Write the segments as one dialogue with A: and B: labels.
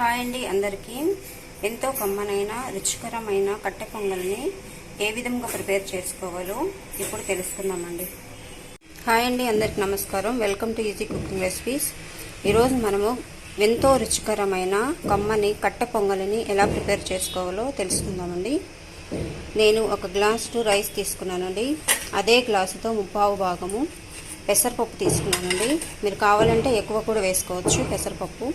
A: Hi అండి అందరికీ. ఎంతో కమ్మనైన రుచికరమైన కట్టె పొంగల్ని ఏ విధంగా ప్రిపేర్ చేసుకోవాలో ఇప్పుడు తెలుసుకుందామండి. హాయ్ అండి అందరికి నమస్కారం. Welcome to easy cooking recipes. ఈరోజు మనము ఎంతో రుచికరమైన కమ్మని కట్టె పొంగలిని ఎలా ప్రిపేర్ చేసుకోవాలో తెలుసుకుందామండి. నేను ఒక గ్లాసు రైస్ తీసుకున్నానండి. అదే గ్లాసుతో ముప్పావు భాగము పెసరపప్పు తీసుకున్నానండి. మీరు కావాలంటే ఎక్కువ కూడా వేసుకోవచ్చు పెసరపప్పు.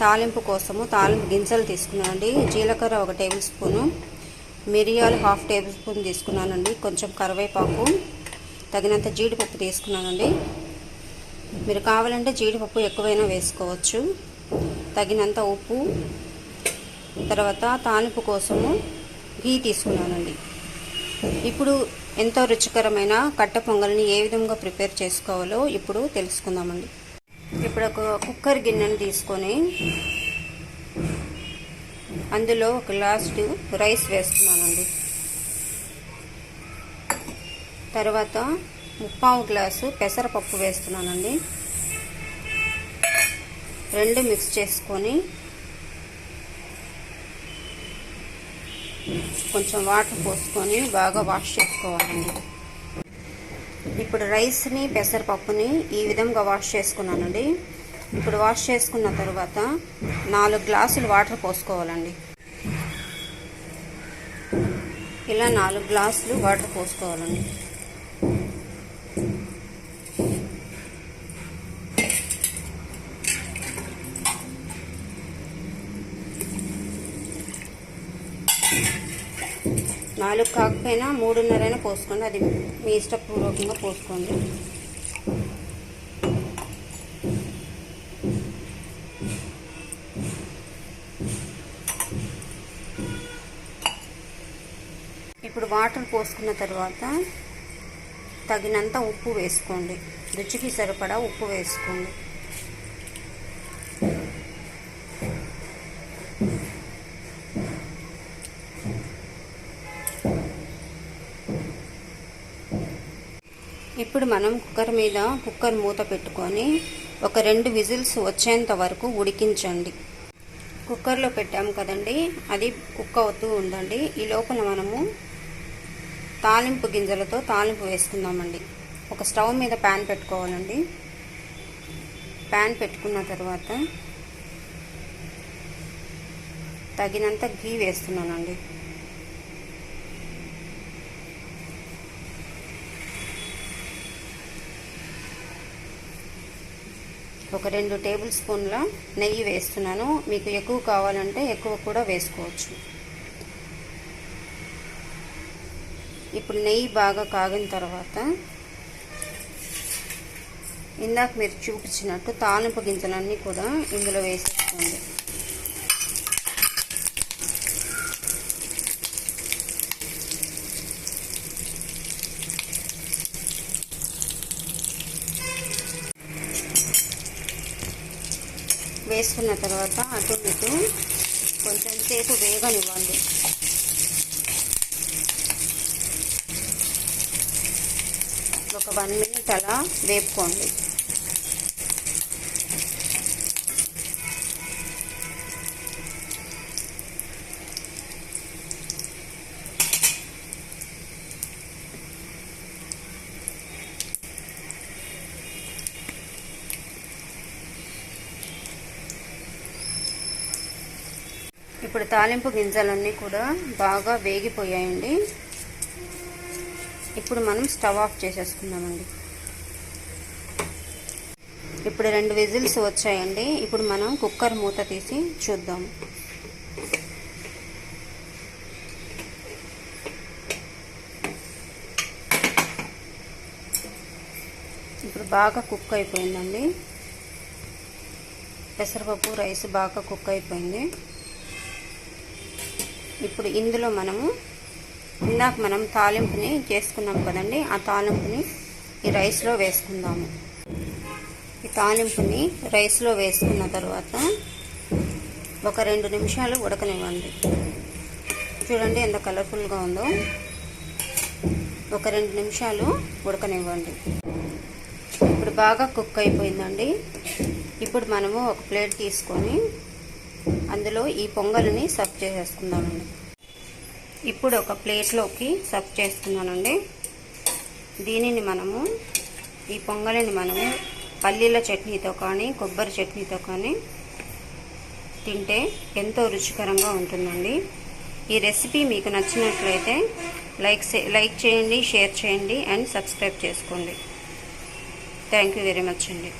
A: తాలింపు కోసము తాలింపు గింజలు తీసుకున్నానండి. జీలకర్ర ఒక టేబుల్ స్పూను. మిరియాలు హాఫ్ టేబుల్ స్పూన్ తీసుకున్నానండి. కొంచెం కరివేపాకు తగినంత జీడిపప్పు తీసుకున్నానండి. మీరు కావాలంటే జీడిపప్పు ఎక్కువైనా వేసుకోవచ్చు. తగినంత ఉప్పు. తర్వాత తాలింపు కోసము ఘీ తీసుకున్నానండి. ఇప్పుడు ఎంతో రుచికరమైన కట్టె పొంగల్ని ఏ విధంగా ప్రిపేర్ చేసుకోవాలో ఇప్పుడు తెలుసుకుందామండి. ఇప్పుడు ఒక కుక్కర్ గిన్నెను తీసుకొని అందులో ఒక లాస్ట్ రైస్ వేస్తున్నానండి. తర్వాత ముప్పావు గ్లాసు పెసరపప్పు వేస్తున్నానండి. రెండు మిక్స్ చేసుకొని కొంచెం వాటర్ పోసుకొని బాగా వాష్ చేసుకోవాలండి. ఇప్పుడు రైస్ని పెసరపప్పుని ఈ విధంగా వాష్ చేసుకున్నానండి. ఇప్పుడు వాష్ చేసుకున్న తర్వాత నాలుగు గ్లాసులు వాటర్ పోసుకోవాలండి. ఇలా నాలుగు గ్లాసులు వాటర్ పోసుకోవాలండి. నాలుగు కాకపోయినా మూడున్నరైనా పోసుకోండి. అది మీ ఇష్టపూర్వకంగా పోసుకోండి. ఇప్పుడు వాటర్ పోసుకున్న తర్వాత తగినంత ఉప్పు వేసుకోండి. రుచికి సరిపడా ఉప్పు వేసుకోండి. ఇప్పుడు మనం కుక్కర్ మీద కుక్కర్ మూత పెట్టుకొని ఒక రెండు విజిల్స్ వచ్చేంత వరకు ఉడికించండి. కుక్కర్లో పెట్టాము కదండి అది కుక్క అవుతూ ఉందండి. ఈ లోపల మనము తాలింపు గింజలతో తాలింపు వేసుకుందామండి. ఒక స్టవ్ మీద ప్యాన్ పెట్టుకోవాలండి. ప్యాన్ పెట్టుకున్న తర్వాత తగినంత ఘీ వేస్తున్నానండి. ఒక రెండు టేబుల్ స్పూన్ల నెయ్యి వేస్తున్నాను. మీకు ఎక్కువ కావాలంటే ఎక్కువ కూడా వేసుకోవచ్చు. ఇప్పుడు నెయ్యి బాగా కాగిన తర్వాత ఇందాక మీరు చూపించినట్టు తాలింపు గింజలన్నీ కూడా ఇందులో వేసేసుకోండి. వేసుకున్న తర్వాత అటు ఇటు కొంచెం సేపు వేగనివ్వండి. ఒక వన్ మినిట్ అలా వేపుకోండి. ఇప్పుడు తాలింపు గింజలన్నీ కూడా బాగా వేగిపోయాయండి. ఇప్పుడు మనం స్టవ్ ఆఫ్ చేసేసుకుందామండి. ఇప్పుడు రెండు విజిల్స్ వచ్చాయండి. ఇప్పుడు మనం కుక్కర్ మూత తీసి చూద్దాం. ఇప్పుడు బాగా కుక్ అయిపోయిందండి. పెసరపప్పు రైస్ బాగా కుక్ అయిపోయింది. ఇప్పుడు ఇందులో మనము ఇందాక మనం తాలింపుని చేసుకున్నాం కదండి ఆ తాలింపుని ఈ రైస్లో వేసుకుందాము. ఈ తాలింపుని రైస్లో వేసుకున్న తర్వాత ఒక రెండు నిమిషాలు ఉడకనివ్వండి. చూడండి ఎంత కలర్ఫుల్గా ఉందో. ఒక రెండు నిమిషాలు ఉడకనివ్వండి. ఇప్పుడు బాగా కుక్ అయిపోయిందండి. ఇప్పుడు మనము ఒక ప్లేట్ తీసుకొని అందులో ఈ పొంగల్ని సర్వ్ చేసేసుకుందామండి. ఇప్పుడు ఒక ప్లేట్లోకి సర్వ్ చేసుకున్నానండి దీనిని మనము ఈ పొంగలిని మనము పల్లీల చట్నీతో కానీ కొబ్బరి చట్నీతో కానీ తింటే ఎంతో రుచికరంగా ఉంటుందండి. ఈ రెసిపీ మీకు నచ్చినట్లయితే లైక్ లైక్ చేయండి షేర్ చేయండి అండ్ సబ్స్క్రైబ్ చేసుకోండి. థ్యాంక్ యూ వెరీ మచ్ అండి.